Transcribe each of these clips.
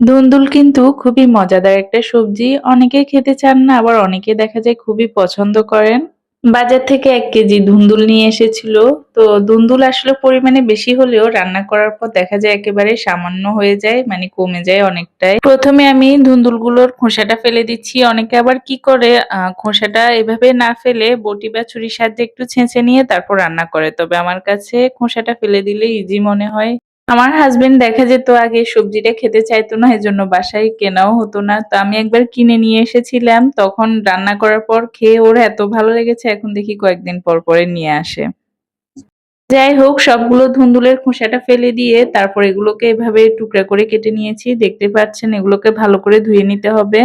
ধুন্দুল কিন্তু খুবই মজাদার একটা সবজি। অনেকে খেতে চান না, আবার অনেকে দেখা যায় খুবই পছন্দ করেন। বাজার থেকে এক কেজি ধুন্দুল নিয়ে এসেছিল। তো ধুন্দুল আসলে পরিমাণে বেশি হলেও রান্না করার পর দেখা যায় একেবারে সামান্য হয়ে যায়, মানে কমে যায় অনেকটাই। প্রথমে আমি ধুন্দুলগুলোর খোসাটা ফেলে দিচ্ছি। অনেকে আবার কি করে খোসাটা এভাবে না ফেলে বটি বা ছুরির সাহায্যে একটু ছেঁচে নিয়ে তারপর রান্না করে। তবে আমার কাছে খোসাটা ফেলে দিলে ইজি মনে হয়। আমার হাজবেন্ড দেখা যেত আগে সবজিটা খেতে চাইতো না, এজন্য বাসায় কেনাও হতো না। তো আমি একবার কিনে নিয়ে এসেছিলাম। তখন রান্না করার পর খেয়ে ওর এত ভালো লেগেছে, এখন দেখি কয়েকদিন পর পরে নিয়ে আসে। যাই হোক, সবগুলো ধুন্দুলের খোসাটা ফেলে দিয়ে তারপর এগুলোকে এভাবে টুকরা করে কেটে নিয়েছি। দেখতে পাচ্ছেন, এগুলোকে ভালো করে ধুয়ে নিতে হবে।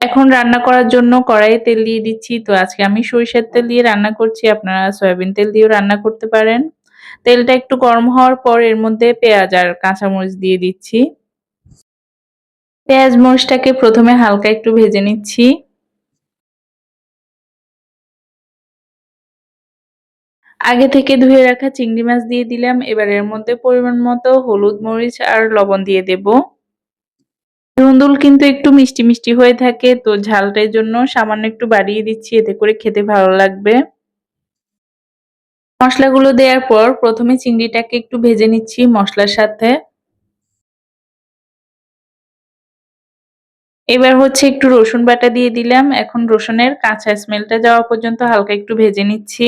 এখন রান্না করার জন্য কড়াইয়ে তেল দিয়ে দিচ্ছি। তো আজকে আমি সরিষার তেল দিয়ে রান্না করছি। আপনারা সয়াবিন তেল দিয়েও রান্না করতে পারেন। তেলটা একটু গরম হওয়ার পর এর মধ্যে পেঁয়াজ আর কাঁচামরিচ দিয়ে দিচ্ছি। পেঁয়াজ মরিচটাকে প্রথমে হালকা একটু ভেজে নিচ্ছি। আগে থেকে ধুয়ে রাখা চিংড়ি মাছ দিয়ে দিলাম। এবার এর মধ্যে পরিমাণ মতো হলুদ, মরিচ আর লবণ দিয়ে দেব। ধুন্দুল কিন্তু একটু মিষ্টি, মিষ্টি হয়ে থাকে তো ঝালটার জন্য সামান্য একটু বাড়িয়ে দিচ্ছি এতে করে খেতে ভালো লাগবে। মশলাগুলো দেওয়ার পর প্রথমে চিংড়িটাকে একটু ভেজে নিচ্ছি মশলার সাথে। এবার হচ্ছে একটু রসুন বাটা দিয়ে দিলাম। এখন রসুনের কাঁচা স্মেলটা যাওয়া পর্যন্ত হালকা একটু ভেজে নিচ্ছি।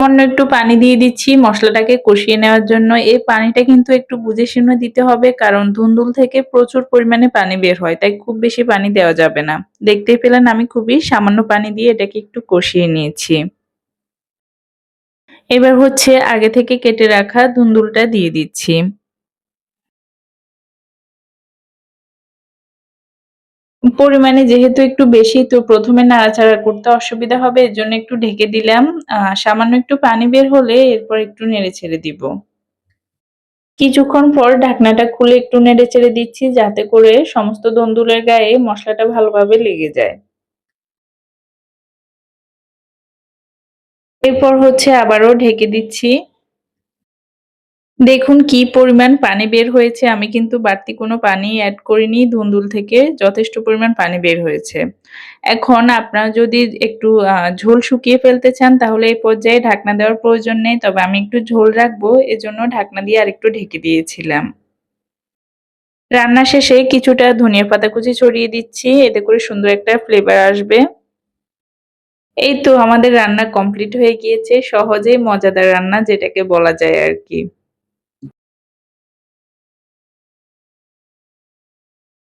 সামান্য একটু পানি দিয়ে দিচ্ছি মশলাটাকে কষিয়ে নেওয়ার জন্য। এই পানিটা কিন্তু একটু বুঝে শুনে দিতে হবে, কারণ ধুন্দুল থেকে প্রচুর পরিমাণে পানি বের হয়, তাই খুব বেশি পানি দেওয়া যাবে না। দেখতে পেলেন আমি খুবই সামান্য পানি দিয়ে এটাকে একটু কষিয়ে নিয়েছি। এবার হচ্ছে আগে থেকে কেটে রাখা ধুন্দুলটা দিয়ে দিচ্ছি। পরিমাণে যেহেতু একটু বেশি, তো প্রথমে নাড়াচাড়া করতে অসুবিধা হবে এর জন্য একটু ঢেকে দিলাম। সামান্য একটু পানি বের হলে এরপর একটু নেড়ে ছেড়ে দিব। কিছুক্ষণ পর ঢাকনাটা খুলে একটু নেড়ে ছেড়ে দিচ্ছি, যাতে করে সমস্ত দন্দুলের গায়ে মশলাটা ভালোভাবে লেগে যায়। এরপর হচ্ছে আবারও ঢেকে দিচ্ছি। দেখুন কি পরিমাণ পানি বের হয়েছে আমি কিন্তু বাড়তি কোনো পানি অ্যাড করিনি, ধুন্দুল থেকে যথেষ্ট পরিমাণ পানি বের হয়েছে। এখন আপনারা যদি একটু ঝোল শুকিয়ে ফেলতে চান, তাহলে এই পর্যায়ে ঢাকনা দেওয়ার প্রয়োজন নেই। তবে আমি একটু ঝোল রাখব, এজন্য ঢাকনা দিয়ে আরেকটু ঢেকে দিয়েছিলাম। রান্না শেষে কিছুটা ধনিয়া পাতা কুচি ছড়িয়ে দিচ্ছি এতে করে সুন্দর একটা ফ্লেভার আসবে। এই তো আমাদের রান্না কমপ্লিট হয়ে গিয়েছে। সহজেই মজাদার রান্না যেটাকে বলা যায় আরকি।